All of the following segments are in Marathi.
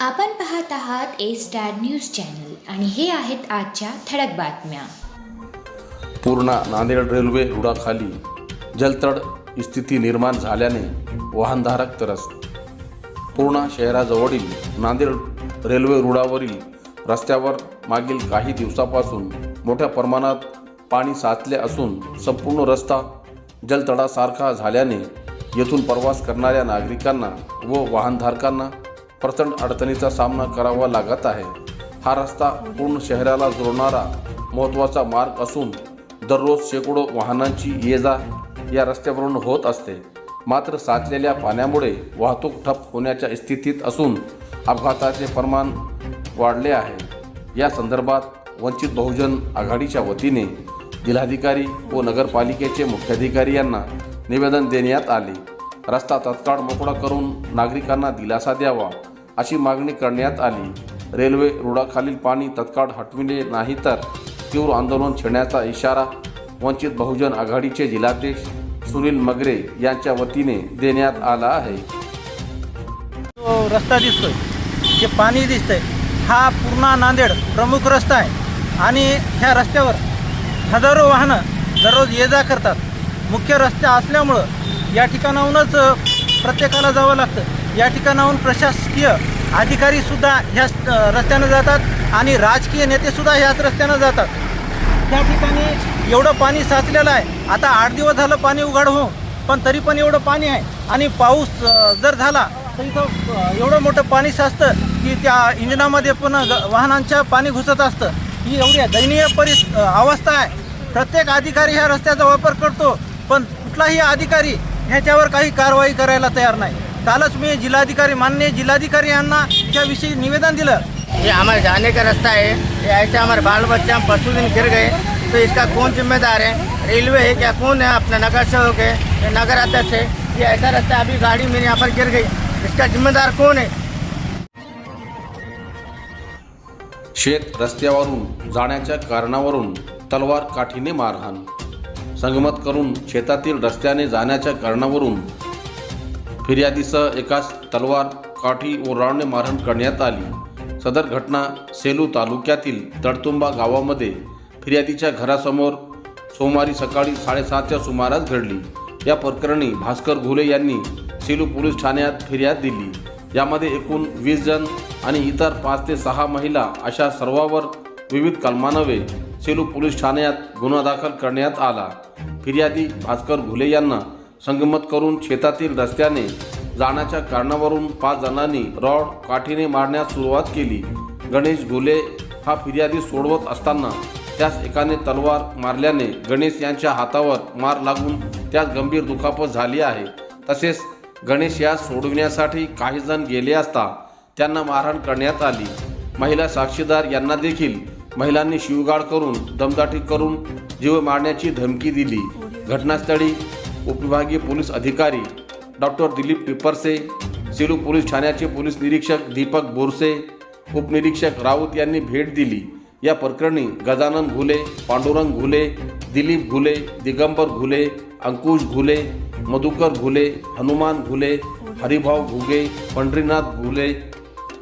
आपण पाहत आहात ए स्टार न्यूज चॅनल आणि हे आहेत आजच्या ठळक बातम्या. पूर्णा नांदेड रेल्वे रुळाखाली जलतड स्थिती निर्माण झाल्याने वाहनधारक त्रस्त. पूर्णा शहराजवळील नांदेड रेल्वे रुळावरील रस्त्यावर मागील काही दिवसापासून मोठ्या प्रमाणात पाणी साचले असून संपूर्ण रस्ता जलतडासारखा झाल्याने येथून प्रवास करणाऱ्या नागरिकांना व वाहनधारकांना प्रचंड अडचणीचा सामना करावा लागत आहे. हा रस्ता पूर्ण शहराला जोडणारा महत्त्वाचा मार्ग असून दररोज शेकडो वाहनांची ये जा या रस्त्यावरून होत असते. मात्र साचलेल्या पाण्यामुळे वाहतूक ठप्प होण्याच्या स्थितीत असून अपघाताचे प्रमाण वाढले आहे. या संदर्भात वंचित बहुजन आघाडीच्या वतीने जिल्हाधिकारी व नगरपालिकेचे मुख्याधिकारी यांना निवेदन देण्यात आले. रस्ता तत्काळ मोकळा करून नागरिकांना दिलासा द्यावा. अशी मागणी करण्यात आली. रेल्वे रुळाखालील पाणी तत्काळ हटविले नाही तर तीव्र आंदोलन छेडण्याचा इशारा वंचित बहुजन आघाडीचे जिल्हाध्यक्ष सुनील मगरे यांच्या वतीने देण्यात आला आहे. जो रस्ता दिसतोय. जे पाणी दिसतंय हा पूर्णा नांदेड प्रमुख रस्ता आहे. आणि ह्या रस्त्यावर हजारो वाहनं दररोज ये जा करतात. मुख्य रस्ते असल्यामुळं या ठिकाणाहूनच प्रत्येकाला जावं लागतं. या ठिकाणाहून प्रशासकीय अधिकारीसुद्धा ह्या रस्त्यानं जातात आणि राजकीय नेतेसुद्धा ह्याच रस्त्यानं जातात. त्या ठिकाणी एवढं पाणी साचलेलं आहे. आता आठ दिवस झालं पाणी उघड होऊन पण तरी पण एवढं पाणी आहे. आणि पाऊस जर झाला तर इथं एवढं मोठं पाणी साचतं की त्या इंजिनामध्ये पण ग- वाहनांच्या पाणी घुसत असतं. ही एवढी दयनीय परिस अवस्था आहे. प्रत्येक अधिकारी ह्या रस्त्याचा वापर करतो पण कुठलाही अधिकारी ह्याच्यावर काही कारवाई करायला तयार नाही. कालच मी जिल्हाधिकारी माननीय जिल्हाधिकारी यांना त्याविषयी निवेदन दिलं. ये हमारे जाने का रास्ता है ये ऐसे हमारे बाल बच्चे हम परसों दिन गिर गए तो इसका कौन जिम्मेदार है रेलवे है क्या? कौन है अपना नगर सेवक है ये नगर अध्यक्ष है ये ऐसा रास्ता है, अभी गाड़ी मेरे यहाँ पर गिर गई. इसका जिम्मेदार कौन है शेत रस्त्यावरून जाण्याच्या कारणावरून तलवार काठीने मारहाण. संगमत करून शेतातील रस्त्याने जाण्याच्या कारणावरून फिर्यादीसह एकाच तलवार काठी व मारहाण करण्यात आली. सदर घटना सेलू तालुक्यातील तडतुंबा गावामध्ये फिर्यादीच्या घरासमोर सोमवारी सकाळी साडेसातच्या सुमारास घडली. या प्रकरणी भास्कर घुले यांनी सेलू पोलीस ठाण्यात फिर्याद दिली. यामध्ये एकूण वीस जण आणि इतर पाच ते सहा महिला अशा सर्वावर विविध कलमानवे सेलू पोलीस ठाण्यात गुन्हा दाखल करण्यात आला. फिर्यादी भास्कर घुले यांना संगमत करून शेतातील रस्त्याने जाण्याच्या कारणावरून पाच जणांनी रॉड काठीने मारण्यास सुरुवात केली. गणेश घुले हा फिर्यादी सोडवत असताना त्यास एकाने तलवार मारल्याने गणेश यांच्या हातावर मार लागून त्यास गंभीर दुखापत झाली आहे. तसेच गणेश यास सोडविण्यासाठी काही जण गेले असता त्यांना मारहाण करण्यात आली. महिला साक्षीदार यांना देखील महिलांनी शिवगाळ करून दमदाटी करून जीव मारण्याची धमकी दिली. घटनास्थळी उपविभागीय पोलीस अधिकारी डॉक्टर दिलीप पिपरसे सेलू पोलीस ठाण्याचे पोलीस निरीक्षक दीपक बोरसे उपनिरीक्षक राऊत यांनी भेट दिली. या प्रकरणी गजानन घुले पांडुरंग घुले दिलीप घुले दिगंबर घुले अंकुश घुले मधुकर घुले हनुमान घुले हरिभाऊ घुगे पंढरीनाथ घुले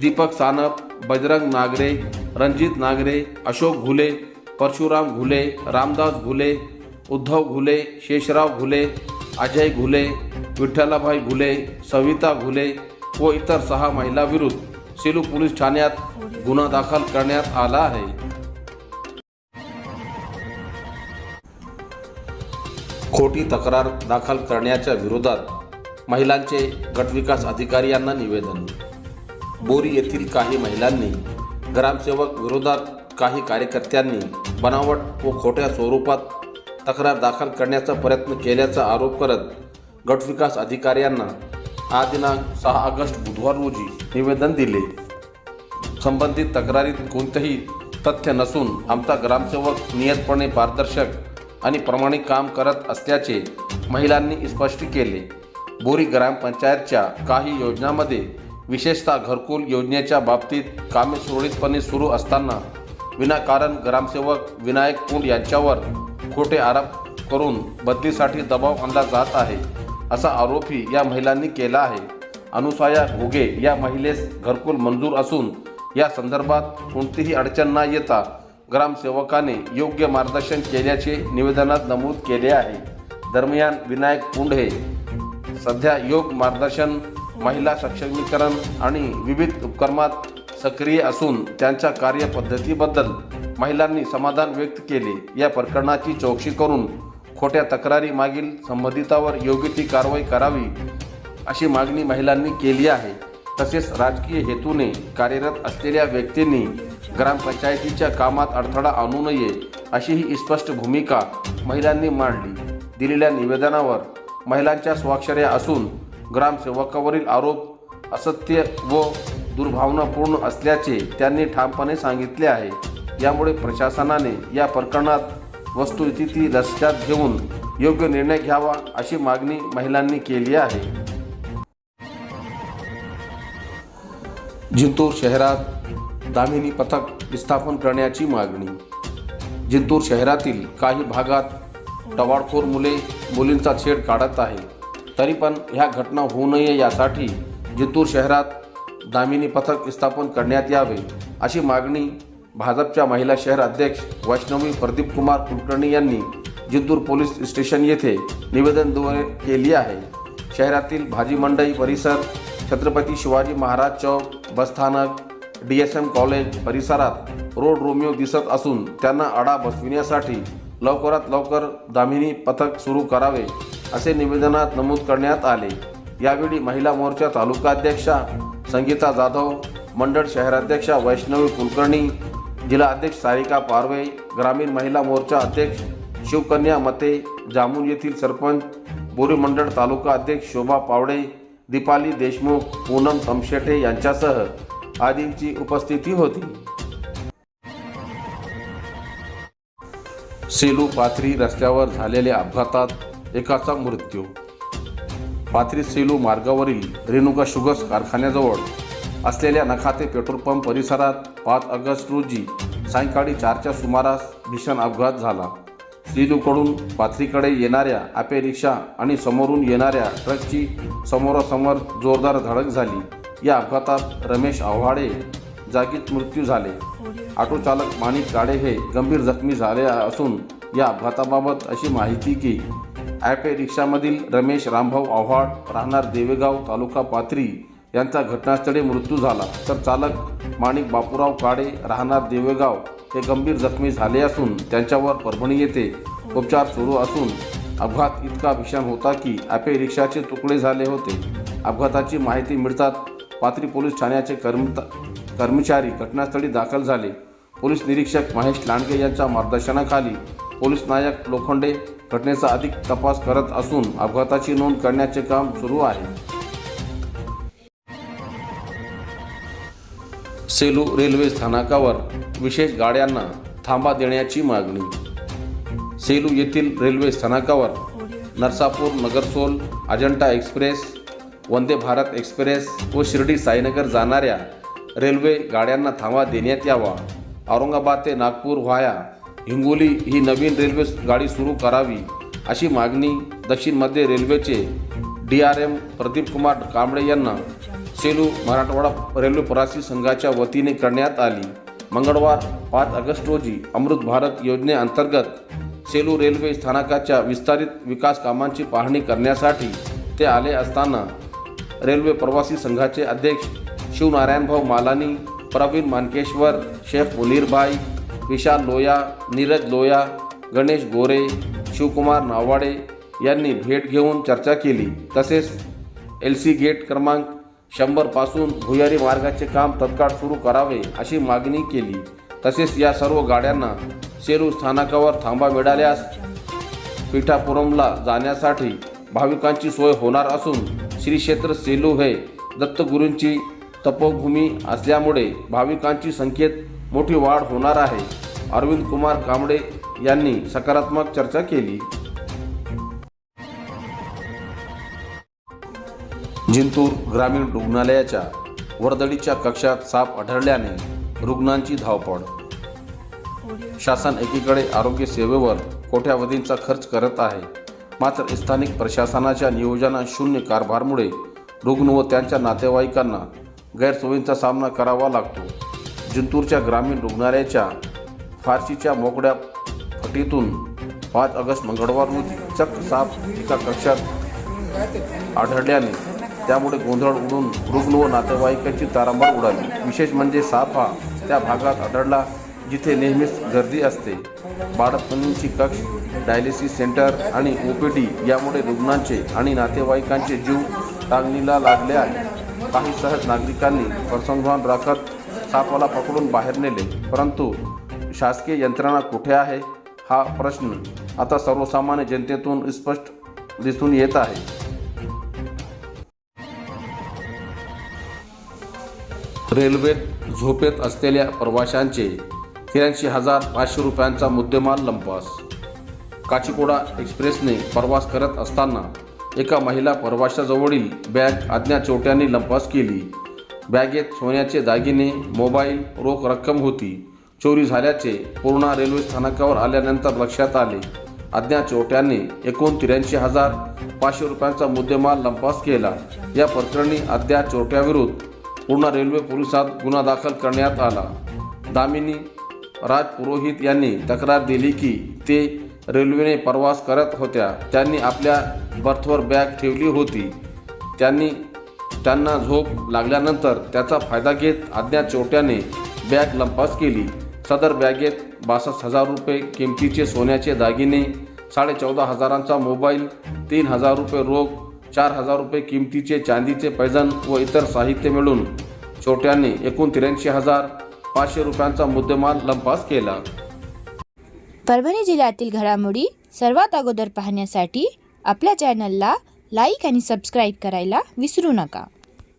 दीपक सानप बजरंग नागरे रणजित नागरे अशोक घुले परशुराम घुले रामदास घुले उद्धव घुले शेषराव घुले अजय घुले विठ्ठलाभाई घुले सविता घुले व इतर सहा महिलाविरुद्ध सेलू पोलीस ठाण्यात गुन्हा दाखल करण्यात आला आहे. खोटी तक्रार दाखल करण्याच्या विरोधात महिलांचे गटविकास अधिकारी यांना निवेदन. बोरी येथील काही महिलांनी ग्रामसेवक विरोधात काही कार्यकर्त्यांनी बनावट व खोट्या स्वरूपात तक्रार दाखल करण्याचा प्रयत्न केल्याचा आरोप करत गटविकास अधिकाऱ्यांना आज दिनांक सहा ऑगस्ट बुधवार रोजी निवेदन दिले. संबंधित तक्रारीत कोणतेही तथ्य नसून आमचा ग्रामसेवक नियतपणे पारदर्शक आणि प्रामाणिक काम करत असल्याचे महिलांनी स्पष्ट केले. बोरी ग्रामपंचायतच्या काही योजनांमध्ये विशेषतः घरकुल योजनेच्या बाबतीत कामे सुरळीतपणे सुरू असताना विनाकारण ग्रामसेवक विनायक कुंड यांच्यावर खोटे आरोप करून बदलीसाठी दबाव आणला जात आहे असा आरोपही या महिलांनी केला आहे. अनुसाया घुगे या महिलेस घरकुल मंजूर असून या संदर्भात कोणतीही अडचण न येता ग्रामसेवकाने योग्य मार्गदर्शन केल्याचे निवेदनात नमूद केले आहे. दरम्यान विनायक पुंढे सध्या योग मार्गदर्शन महिला सक्षमीकरण आणि विविध उपक्रमात सक्रिय असून त्यांच्या कार्यपद्धतीबद्दल महिलांनी समाधान व्यक्त केले. या प्रकरणाची चौकशी करून खोट्या तक्रारी मागील संबंधितावर योग्य ती कारवाई करावी अशी मागणी महिलांनी केली आहे. तसेच राजकीय हेतूने कार्यरत असलेल्या व्यक्तींनी ग्रामपंचायतीच्या कामात अडथळा आणू नये अशी ही स्पष्ट भूमिका महिलांनी मांडली. दिलेल्या निवेदनावर महिलांच्या स्वाक्षऱ्या असून ग्रामसेवकावरील आरोप असत्य व दुर्भावनापूर्ण असल्याचे त्यांनी ठामपणे सांगितले आहे. यामुळे प्रशासनाने या प्रकरणात वस्तुस्थिती लक्षात घेऊन योग्य निर्णय घ्यावा अशी मागणी महिलांनी केली आहे. जिंतूर शहरात दामिनी पथक विस्थापन करण्याची मागणी. जिंतूर शहरातील काही भागात टवाळखोर मुले मुलींचा छेड काढत आहे तरी पण ह्या घटना होऊ नये यासाठी जिंतूर शहरात दामिनी पथक स्थापन करण्यात यावे अशी मागणी भाजपच्या महिला शहर अध्यक्ष वैष्णवी प्रदीप कुमार कुलकर्णी यांनी जिंतूर पोलीस स्टेशन येथे निवेदनद्वारे केली आहे. शहरातील भाजी मंडई परिसर छत्रपती शिवाजी महाराज चौक बसस्थानक डी एस एम कॉलेज परिसरात रोड रोमिओ दिसत असून त्यांना आडा बसविण्यासाठी लवकरात लवकर दामिनी पथक सुरू करावे असे निवेदनात नमूद करण्यात आले. यावेळी महिला मोर्चा तालुकाध्यक्षा संगीता जाधव मंडळ शहराध्यक्षा वैष्णवी कुलकर्णी जिल्हा अध्यक्ष सारिका पारवे ग्रामीण महिला मोर्चा अध्यक्ष शिवकन्या मते जामून येथील सरपंच बोरी मंडळ तालुका अध्यक्ष शोभा पावडे दीपाली देशमुख पूनम तमशेटे यांच्यासह आदींची उपस्थिती होती. सेलू पाथरी रस्त्यावर झालेल्या अपघातात एकाचा मृत्यू. पाथरी सेलू मार्गावरील रेणुका शुगर्स कारखान्याजवळ असलेल्या नखाते पेट्रोल पंप परिसरात पाच ऑगस्ट रोजी सायंकाळी चारच्या सुमारास भीषण अपघात झाला. सेलूकडून पाथरीकडे येणाऱ्या आपे रिक्षा आणि समोरून येणाऱ्या ट्रकची समोरासमोर जोरदार धडक झाली. या अपघातात रमेश आव्हाडे जागीच मृत्यू झाले. ऑटो चालक माणिक काळे हे गंभीर जखमी झाले असून या अपघाताबाबत अशी माहिती की ॲपे रिक्षामधील रमेश रामभाऊ आव्हाड राहणार देवेगाव तालुका पाथरी यांचा घटनास्थळी मृत्यू झाला. तर चालक माणिक बापूराव काळे राहणार देवेगाव हे गंभीर जखमी झाले असून त्यांच्यावर परभणी येथे उपचार सुरू असून अपघात इतका भीषण होता की ॲपे रिक्षाचे तुकडे झाले होते. अपघाताची माहिती मिळतात पाथरी पोलीस ठाण्याचे कर्म कर्मचारी घटनास्थळी दाखल झाले. पोलीस निरीक्षक महेश लांडगे यांच्या मार्गदर्शनाखाली पोलीस नायक लोखंडे घटनेचा अधिक तपास करत असून अपघाताची नोंद करण्याचे काम सुरू आहे. सेलू रेल्वे स्थानकावर विशेष गाड्यांना थांबा देण्याची मागणी. सेलू येथील रेल्वे स्थानकावर नरसापूर नगरसोल अजंठा एक्सप्रेस वंदे भारत एक्सप्रेस व शिर्डी साईनगर जाणाऱ्या रेल्वे गाड्यांना थांबा देण्यात यावा. औरंगाबाद ते नागपूर व्हाया हिंगोली ही नवीन रेल्वे गाडी सुरू करावी अशी मागणी दक्षिण मध्य रेल्वेचे D R M Pradeep Kumar Kamble यांना सेलू मराठवाडा रेल्वे प्रवासी संघाच्या वतीने करण्यात आली. मंगळवार पाच ऑगस्ट रोजी अमृत भारत योजनेअंतर्गत सेलू रेल्वे स्थानकाच्या विस्तारित विकास कामांची पाहणी करण्यासाठी ते आले असताना रेल्वे प्रवासी संघाचे अध्यक्ष शिवनारायणभाऊ मालानी प्रवीण मानकेश्वर शेख मुनीरभाई विशाल लोया नीरज लोया गणेश गोरे शिवकुमार नावाडे यांनी भेट घेऊन चर्चा केली. तसेच एल सी गेट क्रमांक शंभरपासून भुयारी मार्गाचे काम तत्काळ सुरू करावे अशी मागणी केली. तसेच या सर्व गाड्यांना सेलू स्थानकावर थांबा मिळाल्यास पिठापुरमला जाण्यासाठी भाविकांची सोय होणार असून श्री क्षेत्र सेलू हे दत्तगुरूंची तपोभूमी असल्यामुळे भाविकांची संख्येत मोठी वाढ होणार आहे. अरविंद कुमार कांबळे यांनी सकारात्मक चर्चा केली. जिंतूर ग्रामीण रुग्णालयाच्या वर्दळीच्या कक्षात साप आढळल्याने रुग्णांची धावपळ. शासन एकीकडे आरोग्य सेवेवर कोट्यावधींचा खर्च करत आहे. मात्र स्थानिक प्रशासनाच्या नियोजना शून्य कारभारमुळे रुग्ण व त्यांच्या नातेवाईकांना गैरसोयींचा सामना करावा लागतो. जिंतूरच्या ग्रामीण रुग्णालयाच्या फारशीच्या मोकळ्या फटीतून पाच ऑगस्ट मंगळवार रोजी चक्क साप एका कक्षात आढळल्याने त्यामुळे गोंधळ उडून रुग्ण व नातेवाईकांची तारांबळ उडाली. विशेष म्हणजे साप हा त्या भागात आढळला जिथे नेहमीच गर्दी असते. बाळपणींची कक्ष डायलिसिस सेंटर आणि ओपीडी यामुळे रुग्णांचे आणि नातेवाईकांचे जीव टांगणीला लागले आहे काही सहज नागरिकांनी प्रसंगान राखत सापाला पकडून बाहेर नेले. परंतु शासकीय यंत्रणा कुठे आहे? हा प्रश्न आता सर्वसामान्य जनतेतून स्पष्ट दिसून येत आहे. रेल्वेत झोपेत असलेल्या प्रवाशांचे त्र्याऐंशी हजार पाचशे रुपयांचा मुद्देमाल लंपास. काचीकोडा एक्सप्रेसने प्रवास करत असताना एका महिला प्रवाशाजवळील बॅग अज्ञात चोट्यांनी लंपास केली. बॅगेत सोन्याचे दागिने मोबाईल रोख रक्कम होती. चोरी झाल्याचे पूर्णा रेल्वे स्थानकावर आल्यानंतर लक्षात आले. अज्ञात चोट्यांनी एकूण त्र्याऐंशी हजार पाचशे रुपयांचा मुद्देमाल लंपास केला. या प्रकरणी अज्ञात चोरट्याविरुद्ध पूर्णा रेल्वे पोलिसात गुन्हा दाखल करण्यात आला. दामिनी राज पुरोहित यांनी तक्रार दिली की ते रेल्वेने प्रवास करत होत्या. त्यांनी आपल्या बर्थवर बॅग ठेवली होती. त्यांनी त्यांना झोप लागल्यानंतर त्याचा फायदा घेत अज्ञात चोट्याने बॅग लंपास केली. सदर बॅगेत बासष्ट हजार रुपये किमतीचे सोन्याचे दागिने साडेचौदा हजारांचा मोबाईल तीन हजार रुपये रोख चार हजार रुपये किमतीचे चांदीचे पैजण व इतर साहित्य मिळून छोट्यांनी एकूण त्र्याऐंशी हजार पाचशे रुपयांचा मुद्देमाल लंपास केला. परभणी जिल्ह्यातील घडामोडी सर्वात अगोदर पाहण्यासाठी आपल्या चॅनलला लाईक आणि सबस्क्राईब करायला विसरू नका.